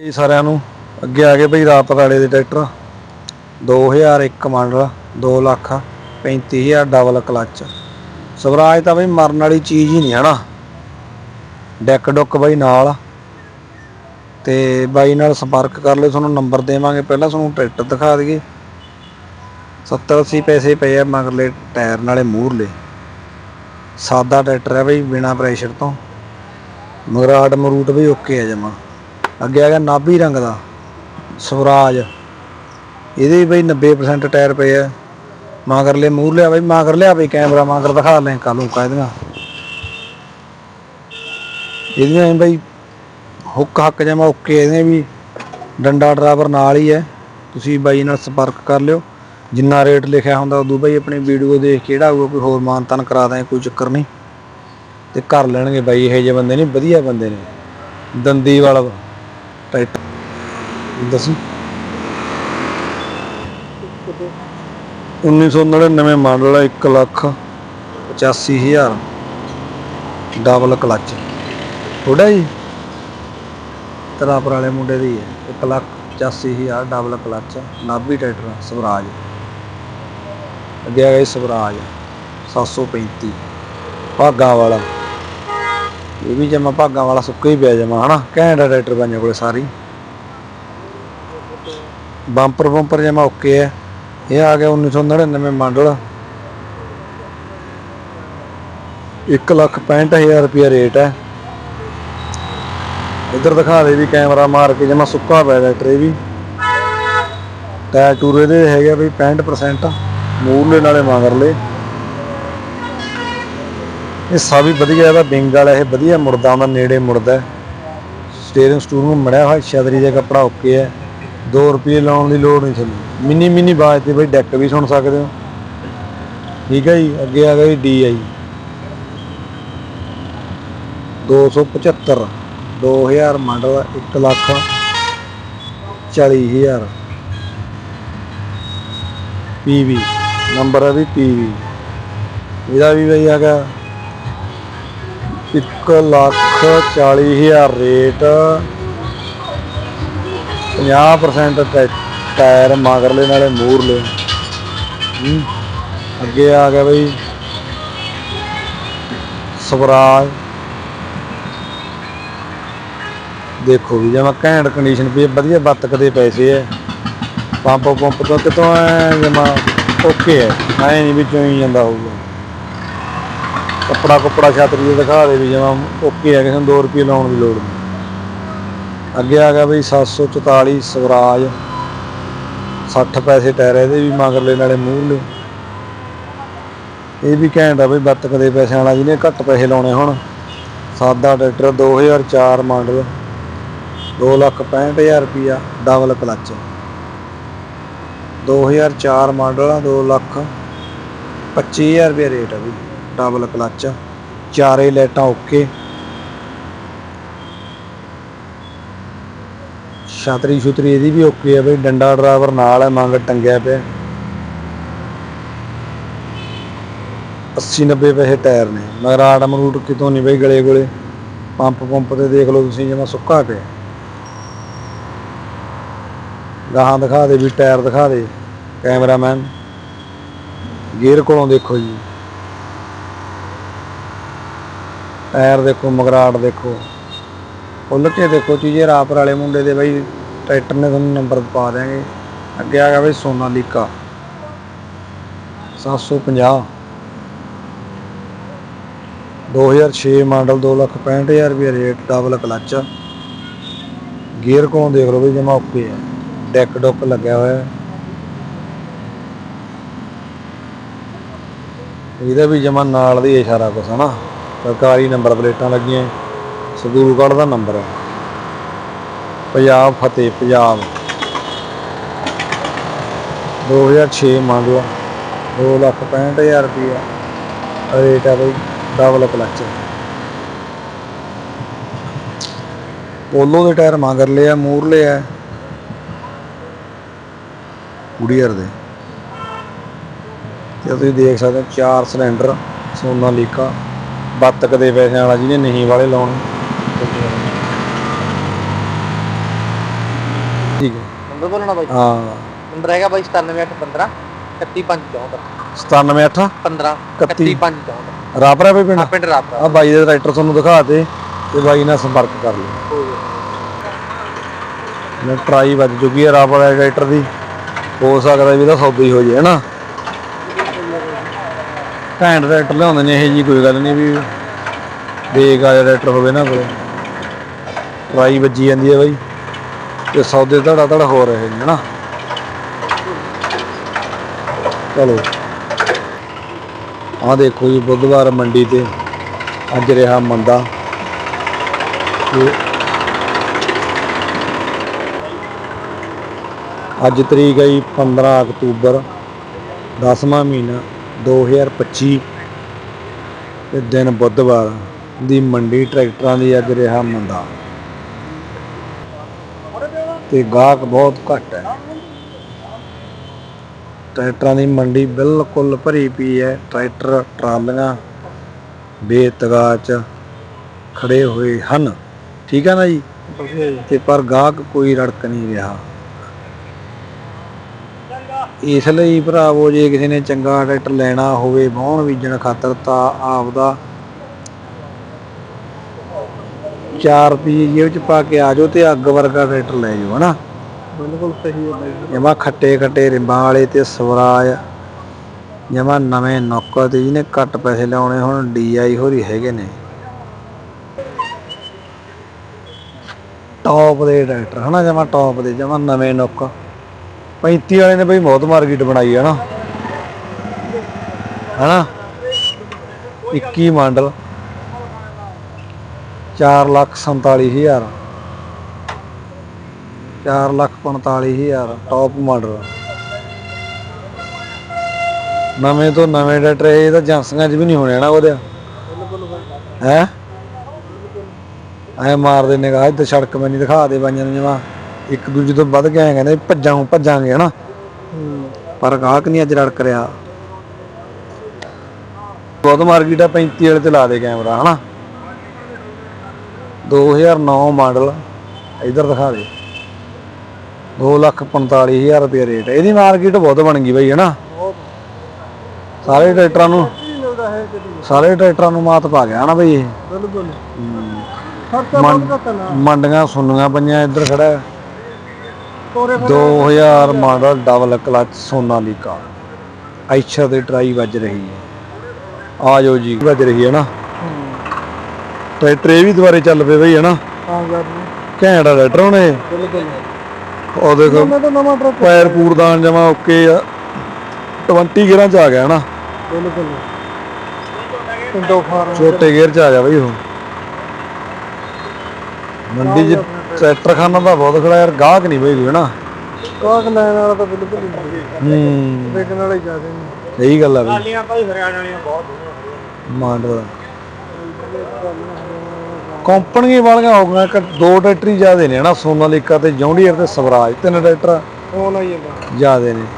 ਜੀ ਸਾਰਿਆਂ ਨੂੰ। ਅੱਗੇ ਆ ਗਏ ਬਈ ਰਾਪਰਾਲੇ ਦੇ tractor. 2001 model 2 lakh 35000 double clutch Swaraj ਤਾਂ ਬਈ ਮਰਨ ਵਾਲੀ ਚੀਜ਼ ਹੀ ਨਹੀਂ ਹਨਾ। ਡੈਕ ਡੁੱਕ ਬਈ ਨਾਲ। ਤੇ ਬਾਈ ਨਾਲ ਸੰਪਰਕ ਕਰ ਲਿਓ, ਤੁਹਾਨੂੰ ਨੰਬਰ ਦੇਵਾਂਗੇ। ਪਹਿਲਾਂ ਤੁਹਾਨੂੰ ਟਰੈਕਟਰ ਦਿਖਾ ਦਈਏ। 70 80 ਪੈਸੇ ਪਏ ਆ ਮਗਰਲੇ ਟਾਇਰ ਨਾਲੇ ਮੂਹਰਲੇ ਸਾਦਾ ਟਰੈਕਟਰ ਹੈ ਬਈ, ਬਿਨਾ ਪ੍ਰੈਸ਼ਰ ਤੋਂ। ਮਗਰਾਟ ਮਰੂਟ ਵੀ ਓਕੇ ਆ ਜਮਾ। ਅੱਗੇ ਆ ਗਿਆ ਨਾਭੀ ਰੰਗ ਦਾ, ਸਵਰਾਜ। ਇਹਦੇ ਬਈ 90% ਟਾਇਰ ਪਏ ਆ। ਮਗਰਲੇ ਮੂਹਰ ਲਿਆ ਬਈ ਕਰ ਲਿਆ ਬਈ, ਕੈਮਰਾ ਮਾਂ ਕਰ ਦਿਖਾ ਲੈ ਕੱਲ ਨੂੰ ਇਹਦੀਆਂ ਬਈ ਹੁੱਕ ਹੱਕ ਜਮਾ ਓਕੇ ਇਹਦੇ ਵੀ ਡੰਡਾ ਡਰਾਈਵਰ ਨਾਲ ਹੀ ਹੈ ਤੁਸੀਂ ਬਾਈ ਨਾਲ ਸੰਪਰਕ ਕਰ ਲਿਓ। ਜਿੰਨਾ ਰੇਟ ਲਿਖਿਆ ਹੁੰਦਾ, ਉਦੋਂ ਬਾਈ ਆਪਣੀ ਵੀਡੀਓ ਦੇਖ ਕੇ ਜਿਹੜਾ ਆਊਗਾ ਕੋਈ ਹੋਰ ਮਾਨਤਨ ਕਰਾ ਦਾਂਗੇ ਕੋਈ ਚੱਕਰ ਨਹੀਂ। ਤੇ ਕਰ ਲੈਣਗੇ ਬਾਈ, ਇਹੋ ਜਿਹੇ ਬੰਦੇ ਨਹੀਂ, ਵਧੀਆ ਬੰਦੇ ਨੇ। ਦੰਦੀ ਵਾਲਾ ਟਾਈਟ ਦੱਸੀ। 1999 ਮਾਡਲ ਹੈ 1 ਲੱਖ 85000 ਡਬਲ ਕਲਚ। ਥੋੜਾ ਜੀ। ਤਰਾਪਰ ਵਾਲੇ ਮੁੰਡੇ ਦੀ ਹੈ। 1 ਲੱਖ 85000 ਡਬਲ ਕਲਚ। ਨਾਭੀ ਟਰੈਕਟਰ ਸਵਰਾਜ। ਅੱਗੇ ਆ ਗਿਆ ਜੀ ਸਵਰਾਜ 735 ਭਾਗਾ ਵਾਲਾ। ਇਹ ਵੀ ਜਮਾ ਭਾਗਾਂ ਵਾਲਾ ਸੁੱਕਾ ਹੀ ਪਿਆ ਜਮਾ, ਹਨਾ? ਘੈਂਟ ਆ ਟਰੈਕਟਰ ਬਾਈਆਂ ਕੋਲੇ ਸਾਰੀ। ਬੰਪਰ ਬੰਪਰ ਜਮਾ ਓਕੇ ਹੈ ਇਹ ਆ ਗਿਆ 1999 ਮਾਡਲ। 1 ਲੱਖ 65000 ਰੁਪਿਆ ਰੇਟ ਹੈ। ਇੱਧਰ ਦਿਖਾ ਦੇ ਵੀ ਕੈਮਰਾ ਮਾਰ ਕੇ ਜਮਾ ਸੁੱਕਾ ਪਿਆ ਟਰੈਕਟਰ ਇਹ ਵੀ। ਟਾਇਰ ਟੂਰ ਇਹਦੇ ਹੈਗੇ ਆ ਵੀ 65% ਮੂਰਲੇ ਨਾਲੇ ਮਗਰਲੇ ਇਹ ਸਭ ਵੀ ਵਧੀਆ ਇਹਦਾ ਵਿੰਗ ਵਾਲਾ, ਇਹ ਵਧੀਆ ਮੁੜਦਾ ਆਉਂਦਾ ਨੇੜੇ ਮੁੜਦਾ ਸਟੀਅਰਿੰਗ ਸਟੂਰਿੰਗ ਮੜਿਆ ਹੋਇਆ, ਛਤਰੀ ਦਾ ਕੱਪੜਾ ਓਕੇ ਹੈ। 2 ਰੁਪਏ ਲਾਉਣ ਦੀ ਲੋੜ ਨਹੀਂ ਤੁਹਾਨੂੰ। ਮਿੰਨੀ ਮਿੰਨੀ ਬਾਜ ਤੇ ਬਈ ਡੈਕ ਵੀ ਸੁਣ ਸਕਦੇ ਹੋ। ਠੀਕ ਹੈ ਜੀ, ਅੱਗੇ ਆ ਗਿਆ ਜੀ DI 275 2000 model 1 lakh 40000 PV number ਹੈ ਵੀ PV ਇਹਦਾ ਵੀ ਬਈ ਹੈਗਾ 1 ਲੱਖ 40000 ਰੇਟ। 50% ਟੈ- ਟਾਇਰ ਮਗਰਲੇ ਨਾਲੇ ਮੂਰਲੇ। ਹੂੰ। ਅੱਗੇ ਆ ਗਿਆ ਬਈ। ਸਵਰਾਜ। ਦੇਖੋ ਵੀ ਜਮਾ ਘੈਂਟ ਕੰਡੀਸ਼ਨ ਵੀ ਵਧੀਆ ਬੱਤਕ ਪੈਸੇ ਐ ਪੰਪ ਪੰਪ ਤੋਂ ਕਿਤੋਂ ਐ ਜਮਾ ਓਕੇ ਐ ਐ ਨਹੀਂ ਵਿੱਚੋਂ ਹੀ ਜਾਂਦਾ ਹੋਊਗਾ। ਕੱਪੜਾ ਕੁੱਪੜਾ ਛਤਰੀ ਦਿਖਾ ਦੇ ਵੀ ਜਮਾ ਓਕੇ ਹੈ ਕਿਸੇ ਨੂੰ 2 ਰੁਪਏ ਲਾਉਣ ਦੀ ਲੋੜ ਨਹੀਂ। ਅੱਗੇ ਆ ਗਿਆ ਬਈ 744 ਸਵਰਾਜ 60 ਪੈਸੇ ਟਾਇਰ ਇਹਦੇ ਵੀ ਮਗਰਲੇ ਨਾਲੇ ਮੂਹਰਲੇ ਇਹ ਵੀ ਘੈਂਟ ਆ ਬਈ ਬੱਤਕ ਦੇ ਪੈਸਿਆਂ ਵਾਲਾ ਜਿਹਨੇ ਘੱਟ ਪੈਸੇ ਲਾਉਣੇ ਹੁਣ। ਸਾਦਾ ਟਰੈਕਟਰ 2004 ਮਾਡਲ 2 ਲੱਖ 65000 ਰੁਪਿਆ ਡਬਲ ਕਲਚ। 2004 ਮਾਡਲ ਆ 2 ਲੱਖ 25000 ਰੁਪਏ ਰੇਟ ਆ ਵੀ ਡਬਲ ਕਲਚ ਚਾਰੇ ਲਾਈਟਾਂ ਓਕੇ ਛਤਰੀ ਛੁਤਰੀ ਇਹਦੀ ਵੀ ਓਕੇ ਆ ਬਈ, ਡੰਡਾ ਡਰਾਈਵਰ ਨਾਲ ਹੈ, ਮੰਗ ਟੰਗਿਆ ਪਿਆ। 80 90 ਪੈਸੇ ਟਾਇਰ ਨੇ, ਮਗਰ ਆਟਮ ਰੂਟ ਕਿਤੋਂ ਨਹੀਂ ਬਈ, ਗਲੇ ਗੋਲੇ। ਪੰਪ ਪੰਪ ਤੇ ਦੇਖ ਲਓ ਤੁਸੀਂ ਜਿਵੇਂ ਸੁੱਕਾ ਪਿਆ। ਗਾਹਾਂ ਦਿਖਾ ਦੇ ਵੀ, ਟਾਇਰ ਦਿਖਾ ਦੇ, ਕੈਮਰਾਮੈਨ। ਗੇਅਰ ਕੋਲੋਂ ਦੇਖੋ ਜੀ। ਟਾਇਰ ਦੇਖੋ, ਮਗਰਾੜ ਦੇਖੋ। ਖੁੱਲ ਕੇ ਦੇਖੋ, ਚੀਜ਼ੇ ਰਾਪਰ ਵਾਲੇ ਮੁੰਡੇ ਦੇ ਬਾਈ, ਟਰੈਕਟਰ ਨੇ ਤੁਹਾਨੂੰ ਨੰਬਰ ਪਾ ਦਿਆਂਗੇ। ਅੱਗੇ ਆ ਗਿਆ ਬਾਈ ਸੋਨਾਲੀਕਾ 750 2006 ਮਾਡਲ 265000 ਰੁਪਏ ਰੇਟ ਡਬਲ ਕਲਚ ਗੀਅਰ ਕੋਲੋਂ ਦੇਖ ਲਓ ਬਈ, ਜਮਾ ਓਕੇ ਹੈ। ਡੈਕ ਡੁੱਕ ਲੱਗਿਆ ਹੋਇਆ ਹੈ। ਇਹਦਾ ਵੀ ਜਮਾ ਨਾਲ ਦੀ ਹੈ ਸਾਰਾ ਕੁਛ ਹਨਾ ਸਰਕਾਰੀ ਨੰਬਰ ਪਲੇਟਾਂ ਲੱਗੀਆਂ। ਸਦੂਲਗੜ੍ਹ ਦਾ ਨੰਬਰ ਹੈ। ਪੰਜਾਬ ਫਤਿਹ, ਪੰਜਾਬ। 2006 ਮਾਡਲ 2 ਲੱਖ 65000 ਰੁਪਏ ਰੇਟ ਹੈ ਬਈ ਡਬਲ ਕਲਚ ਪੋਲੋ ਦੇ ਟਾਇਰ ਮਗਰਲੇ ਆ ਮੂਰਲੇ ਆ। ਗੁੜੀਅਰ ਦੇ। ਤੇ ਤੁਸੀਂ ਦੇਖ ਸਕਦੇ ਹੋ, ਚਾਰ ਸਿਲੰਡਰ, ਸੋਨਾ ਲੀਕਾ। ਬੱਤਕ ਦੇ ਪੈਸਿਆਂ ਵਾਲਾ ਜਿਹਨੇ ਨਹੀਂ ਵਾਲੇ ਲਾਉਣੇ। ਠੀਕ ਹੈ। ਨੰਬਰ ਬੋਲਣਾ ਬਾਈ? ਹਾਂ। ਨੰਬਰ ਹੈਗਾ ਬਾਈ 97815 31564 978 15 ਇਕੱਤੀ। 31564 ਰਾਪਰਾ ਪੇ ਪਿੰਡ? ਆ ਪਿੰਡ ਰਾਪਰਾ। ਆ ਬਾਈ ਦੇ ਟਰੈਕਟਰ ਤੁਹਾਨੂੰ ਦਿਖਾ ਤੇ ਤੇ ਬਾਈ ਨਾਲ ਸੰਪਰਕ ਕਰ ਲਿਓ। ਟਰਾਈ ਵੱਜ ਚੁੱਕੀ ਹੈ ਰਾਪਰਾ ਟਰੈਕਟਰ ਦੀ। ਹੋ ਸਕਦਾ ਵੀ ਇਹਦਾ ਸੌਦਾ ਹੀ ਹੋ ਜੇ ਹਨਾ ਘੈਂਟ ਟਰੈਕਟਰ ਲਿਆਉਂਦੇ ਨੇ, ਇਹ ਜੀ ਕੋਈ ਗੱਲ ਨਹੀਂ ਵੀ ਬੇਕਾਰ ਜਿਹਾ ਟਰੈਕਟਰ ਹੋਵੇ ਨਾ ਕੋਲੇ ਟਰਾਈ ਵੱਜੀ ਜਾਂਦੀ ਹੈ ਬਾਈ, ਤੇ ਸੌਦੇ ਧੜਾ ਧੜਾ ਹੋ ਰਹੇ ਨੇ, ਹਨਾ? ਚਲੋ। ਆ ਦੇਖੋ ਜੀ, ਬੁੱਧਵਾਰ ਮੰਡੀ ਤੇ ਅੱਜ ਰਿਹਾ ਮੰਦਾ। ਅੱਜ ਤਰੀਕ ਹੈ ਜੀ 15 ਅਕਤੂਬਰ 10ਵਾਂ ਮਹੀਨਾ। 2025 ਤੇ ਦਿਨ ਬੁੱਧਵਾਰ ਦੀ ਮੰਡੀ ਟਰੈਕਟਰਾਂ ਦੀ ਅੱਜ ਰਿਹਾ ਮੰਦਾ ਤੇ ਗਾਹਕ ਬਹੁਤ ਘੱਟ ਹੈ। ਟਰੈਕਟਰਾਂ ਦੀ ਮੰਡੀ ਬਿਲਕੁਲ ਭਰੀ ਪਈ ਹੈ। ਟਰੈਕਟਰ ਟਰਾਲੀਆਂ ਬੇਤਗਾ ਚ ਖੜੇ ਹੋਏ ਹਨ। ਠੀਕ ਹੈ ਨਾ ਜੀ। ਤੇ ਪਰ ਗਾਹਕ ਕੋਈ ਰੜਕ ਨਹੀਂ ਰਿਹਾ। ਇਸ ਲਈ ਭਰਾਵੋ ਜੇ ਕਿਸੇ ਨੇ ਚੰਗਾ ਟਰੈਕਟਰ ਲੈਣਾ ਹੋਵੇ ਵਾਹਣ ਬੀਜਣ ਖਾਤਰ ਤਾਂ ਆਪਦਾ 4 ਰੁਪਏ ਜੇਬ ਚ ਪਾ ਕੇ ਆ ਜਾਓ ਤੇ ਅੱਗ ਵਰਗਾ ਟਰੈਕਟਰ ਲੈ ਜਾਓ ਹਨਾ? ਬਿਲਕੁਲ ਸਹੀ ਹੈ ਜਮਾ ਖੱਟੇ ਖੱਟੇ ਰਿੰਬਾਂ ਵਾਲੇ ਤੇ ਸਵਰਾਜ ਜਮਾ ਨਵੇਂ ਨੁੱਕ ਤੇ ਜਿਹਨੇ ਘੱਟ ਪੈਸੇ ਲਾਉਣੇ ਹੁਣ ਡੀਆਈ ਹੋਰੀ ਹੈਗੇ ਨੇ। ਟੌਪ ਦੇ ਟਰੈਕਟਰ ਹਨਾ? ਜਮਾ ਟੌਪ ਦੇ ਜਮਾ ਨਵੇਂ ਨੁੱਕ 35 ਵਾਲੇ ਨੇ ਬਈ ਬਹੁਤ ਮਾਰਕੀਟ ਬਣਾਈ ਹੈ ਨਾ। ਹਨਾ? 21 ਮਾਡਲ। 4 ਲੱਖ 47 ਹਜ਼ਾਰ। 4 ਲੱਖ 45 ਹਜ਼ਾਰ ਟੌਪ ਮਾਡਲ ਨਵੇਂ ਤੋਂ ਨਵੇਂ ਟਰੈਕਟਰ ਇਹ ਤਾਂ ਏਜੰਸੀਆਂ 'ਚ ਵੀ ਨਹੀਂ ਹੋਣੇ ਨਾ ਉਹਦੇ। ਹੈ? ਐ ਮਾਰਦੇ ਨਿਗਾਹ, ਇੱਧਰ ਸੜਕ ਮੈਨੂੰ ਦਿਖਾ ਦੇ ਬਾਈਆਂ ਨੂੰ ਜਮਾ। ਇੱਕ ਦੂਜੇ ਤੋਂ ਵੱਧ ਕੇ ਐਂ ਕਹਿੰਦੇ ਭੱਜਾਂ ਭੱਜਾਂਗੇ ਹਨਾ? ਪਰ ਗਾਹਕ ਨਹੀਂ ਅੱਜ ਰੜਕ ਰਿਹਾ। ਬਹੁਤ ਮਾਰਕੀਟ ਆ 35 ਵਾਲੇ ਤੇ ਲਾ ਦੇ ਕੈਮਰਾ ਹਨਾ? 2009 ਮਾਡਲ ਇਧਰ ਦਿਖਾ ਦੇ। 245000 ਰੁਪਏ ਰੇਟ। ਇਹਦੀ ਮਾਰਕੀਟ ਬਹੁਤ ਬਣ ਗਈ ਬਈ ਹਨਾ? ਸਾਰੇ ਟਰੈਕਟਰਾਂ ਨੂੰ ਹੈ ਸਾਰੇ ਟਰੈਕਟਰਾਂ ਨੂੰ ਮਾਤ ਪਾ ਗਿਆ ਹਨਾ ਬਈ ਇਹ? ਬਿਲਕੁਲ। ਮੰਡੀਆਂ ਸੁੰਨੀਆਂ ਪਈਆਂ ਇੱਧਰ ਖੜਾ। ਹੈ। 2000 model double clutch Sonalika Eicher ਦੇ ਟਰਾਈ ਵੱਜ ਰਹੀ ਹੈ। ਆ ਜਾਓ ਜੀ ਵੱਜ ਰਹੀ ਹੈ ਨਾ? ਟਰੈਕਟਰ ਇਹ ਵੀ ਦੁਬਾਰੇ ਚੱਲ ਪਏ ਬਈ ਹਨਾ? ਹਾਂ ਯਾਰ ਘੈਂਟ ਆ ਟਰੈਕਟਰ ਹੁਣ ਇਹ ਬਿਲਕੁਲ ਉਹ ਦੇਖੋ ਮੈਂ ਤਾਂ ਨਵਾਂ ਟਰੱਕ ਪੈਰ ਪੂਰਦਾਨ ਜਮਾ ਓਕੇ ਆ। 20 ਗੇਅਰਾਂ ਚ ਆ ਗਿਆ ਹਨਾ? ਬਿਲਕੁਲ। ਛੋਟੇ ਗੇਅਰ ਚ ਆ ਗਿਆ ਬਈ ਉਹ। ਮੰਡੀ ਚ ਟਰੈਕਟਰ ਖਾਨਾ ਦਾ ਬਹੁਤ ਖੜਾ ਯਾਰ ਗਾਹਕ ਨਹੀਂ ਬਈ ਕੋਈ ਕਾਕ ਲੈਣ ਵਾਲਾ ਤਾਂ ਬਿਲਕੁਲ ਨਹੀਂ ਹੂੰ। ਵੇਚਣ ਵਾਲੇ ਜ਼ਿਆਦੇ ਨੇ ਸਹੀ ਗੱਲ ਆ ਬਈ ਟਾਲੀਆਂ ਭਾਈ ਹਰਿਆਣਾ ਵਾਲੀਆਂ ਬਹੁਤ ਮਾਡਲ ਕੰਪਨੀਆਂ ਵਾਲੀਆਂ ਹੋ ਗਈਆਂ ਕਿ ਦੋ ਟਰੈਕਟਰ ਹੀ ਜ਼ਿਆਦੇ ਨੇ ਹਨਾ? ਸੋਨਾਲੀਕਾ ਤੇ ਜੌਂਡੀਅਰ ਤੇ ਸਵਰਾਜ ਤਿੰਨ ਟਰੈਕਟਰ ਫੋਨ ਆਈ ਜਾਂਦਾ ਜ਼ਿਆਦੇ ਨੇ।